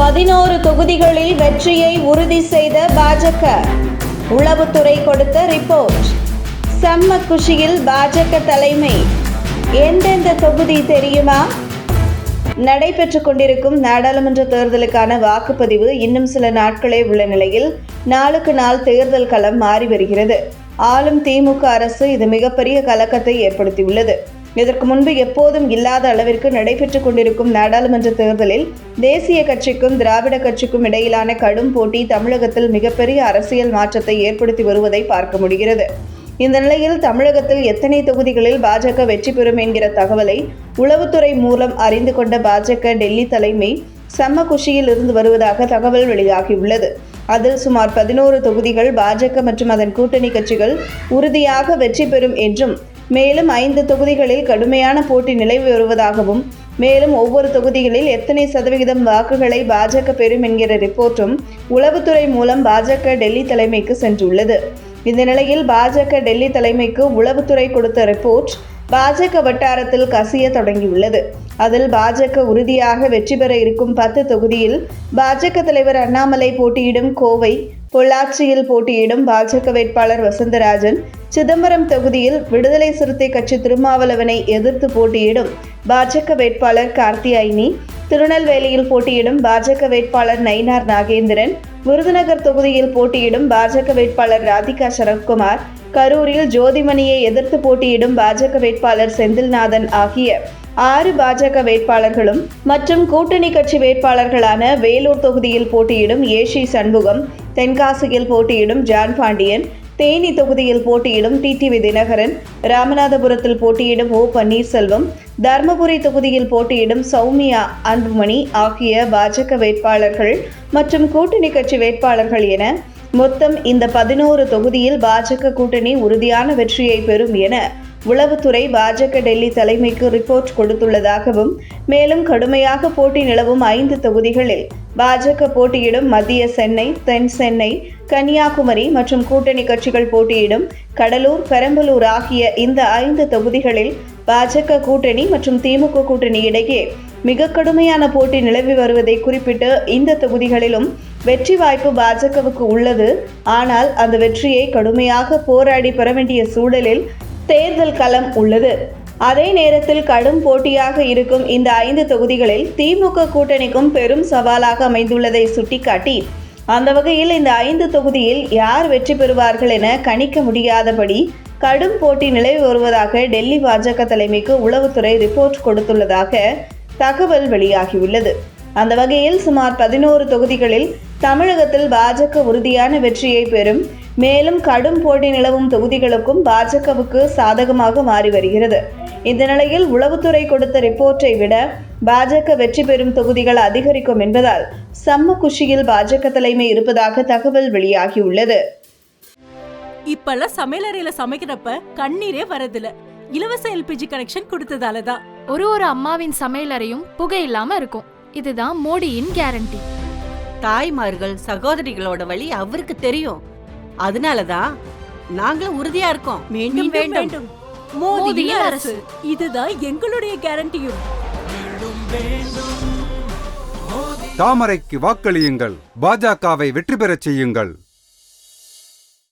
பதினோரு தொகுதிகளில் வெற்றியை உறுதி செய்த பாஜக. உளவுத்துறை கொடுத்த ரிப்போர்ட் செம்ம குஷியில் பாஜக தலைமை. எந்தெந்த தொகுதி தெரியுமா? நடைபெற்றுக் கொண்டிருக்கும் நாடாளுமன்ற தேர்தலுக்கான வாக்குப்பதிவு இன்னும் சில நாட்களே உள்ள நிலையில் நாளுக்கு நாள் தேர்தல் களம் மாறி வருகிறது. ஆளும் திமுக அரசு இது மிகப்பெரிய கலக்கத்தை ஏற்படுத்தியுள்ளது. இதற்கு முன்பு எப்போதும் இல்லாத அளவிற்கு நடைபெற்றுக் கொண்டிருக்கும் நாடாளுமன்ற தேர்தலில் தேசிய கட்சிக்கும் திராவிட கட்சிக்கும் இடையிலான கடும் போட்டி தமிழகத்தில் மிகப்பெரிய அரசியல் மாற்றத்தை ஏற்படுத்தி வருவதை பார்க்க முடிகிறது. இந்த நிலையில் தமிழகத்தில் எத்தனை தொகுதிகளில் பாஜக வெற்றி பெறும் என்கிற தகவலை உளவுத்துறை மூலம் அறிந்து கொண்ட பாஜக டெல்லி தலைமை செம்ம குஷியில் இருந்து வருவதாக தகவல் வெளியாகியுள்ளது. அதில் சுமார் பதினோரு தொகுதிகள் பாஜக மற்றும் அதன் கூட்டணி கட்சிகள் உறுதியாக வெற்றி பெறும் என்றும் மேலும் ஐந்து தொகுதிகளில் கடுமையான போட்டி நிலவி வருவதாகவும் மேலும் ஒவ்வொரு தொகுதிகளில் எத்தனை சதவிகிதம் வாக்குகளை பாஜக பெறும் என்கிற ரிப்போர்ட்டும் உளவுத்துறை மூலம் பாஜக டெல்லி தலைமைக்கு சென்றுள்ளது. இந்த நிலையில் பாஜக டெல்லி தலைமைக்கு உளவுத்துறை கொடுத்த ரிப்போர்ட் பாஜக வட்டாரத்தில் கசிய தொடங்கியுள்ளது. அதில் பாஜக உறுதியாக வெற்றி பெற இருக்கும் பத்து தொகுதியில் பாஜக தலைவர் அண்ணாமலை போட்டியிடும் கோவை பொள்ளாச்சியில் போட்டியிடும் பாஜக வேட்பாளர் வசந்தராஜன் சிதம்பரம் தொகுதியில் விடுதலை சிறுத்தை கட்சி திருமாவளவனை எதிர்த்து போட்டியிடும் பாஜக வேட்பாளர் கார்த்தியாயினி திருநெல்வேலியில் போட்டியிடும் பாஜக வேட்பாளர் நயினார் நாகேந்திரன் விருதுநகர் தொகுதியில் போட்டியிடும் பாஜக வேட்பாளர் ராதிகா சரத்குமார் கரூரில் ஜோதிமணியை எதிர்த்து போட்டியிடும் பாஜக வேட்பாளர் செந்தில்நாதன் ஆகிய ஆறு பாஜக வேட்பாளர்களும் மற்றும் கூட்டணி கட்சி வேட்பாளர்களான வேலூர் தொகுதியில் போட்டியிடும் ஏஷி சண்முகம் தென்காசியில் போட்டியிடும் ஜான் பாண்டியன் தேனி தொகுதியில் போட்டியிடும் டிடிவி தினகரன் ராமநாதபுரத்தில் போட்டியிடும் ஓ பன்னீர்செல்வம் தர்மபுரி தொகுதியில் போட்டியிடும் சௌமியா அன்புமணி ஆகிய பாஜக வேட்பாளர்கள் மற்றும் கூட்டணி கட்சி வேட்பாளர்கள் என மொத்தம் இந்த பதினோரு தொகுதியில் பாஜக கூட்டணி உறுதியான வெற்றியை பெறும் என உளவுத்துறை பாஜக டெல்லி தலைமைக்கு ரிப்போர்ட் கொடுத்துள்ளதாகவும் மேலும் கடுமையாக போட்டி நிலவும் ஐந்து தொகுதிகளில் பாஜக போட்டியிடும் மத்திய சென்னை தென் சென்னை கன்னியாகுமரி மற்றும் கூட்டணி கட்சிகள் போட்டியிடும் கடலூர் பெரம்பலூர் ஆகிய இந்த ஐந்து தொகுதிகளில் பாஜக கூட்டணி மற்றும் திமுக கூட்டணி இடையே மிக கடுமையான போட்டி நிலவி வருவதை குறிப்பிட்டு இந்த தொகுதிகளிலும் வெற்றி வாய்ப்பு பாஜகவுக்கு உள்ளது. ஆனால் அந்த வெற்றியை கடுமையாக போராடி பெற வேண்டிய சூழலில் தேர்தல் களம் உள்ளது. அதே நேரத்தில் கடும் போட்டியாக இருக்கும் இந்த ஐந்து தொகுதிகளில் திமுக கூட்டணிக்கும் பெரும் சவாலாக அமைந்துள்ளதை சுட்டிக்காட்டி அந்த வகையில் இந்த ஐந்து தொகுதியில் யார் வெற்றி பெறுவார்கள் என கணிக்க முடியாதபடி கடும் போட்டி நிலவி வருவதாக டெல்லி பாஜக தலைமைக்கு உளவுத்துறை ரிப்போர்ட் கொடுத்துள்ளதாக தகவல் வெளியாகியுள்ளது. அந்த வகையில் சுமார் பதினோரு தொகுதிகளில் தமிழகத்தில் பாஜக உறுதியான வெற்றியை பெறும் மேலும் கடும் போட்டி நிலவும் தொகுதிகளுக்கும் பாஜகவுக்கு சாதகமாக மாறி வருகிறது. இந்த நிலையில் உளவுத்துறை கொடுத்த ரிப்போர்ட்டை விட பாஜக வெற்றி பெறும் தொகுதிகள் அதிகரிக்கும் என்பதால் செம்ம குஷியில் பாஜக தலைமை இருப்பதாக தகவல் வெளியாகியுள்ளது. இப்பெல்லாம் சமையலறையில சமைக்கிறப்ப கண்ணீரே வரதில்ல. இலவச எல்பிஜி கனெக்ஷன் கொடுத்ததால தான். ஒரு ஒரு அம்மாவின் சமையலறையும் புகை இல்லாம இருக்கும். இதுதான் மோடியின் கேரண்டி தாய்மார்கள் சகோதரிகளோட வழி அவருக்கு தெரியும். அதனாலதான் நாங்களும் உறுதியா இருக்கோம். மீண்டும் வேண்டும். மோதியின் அரசு. இதுதான் எங்களுடைய கேரண்டியும். தாமரைக்கு வாக்களியுங்கள். பாஜகவை வெற்றி பெறச் செய்யுங்கள்.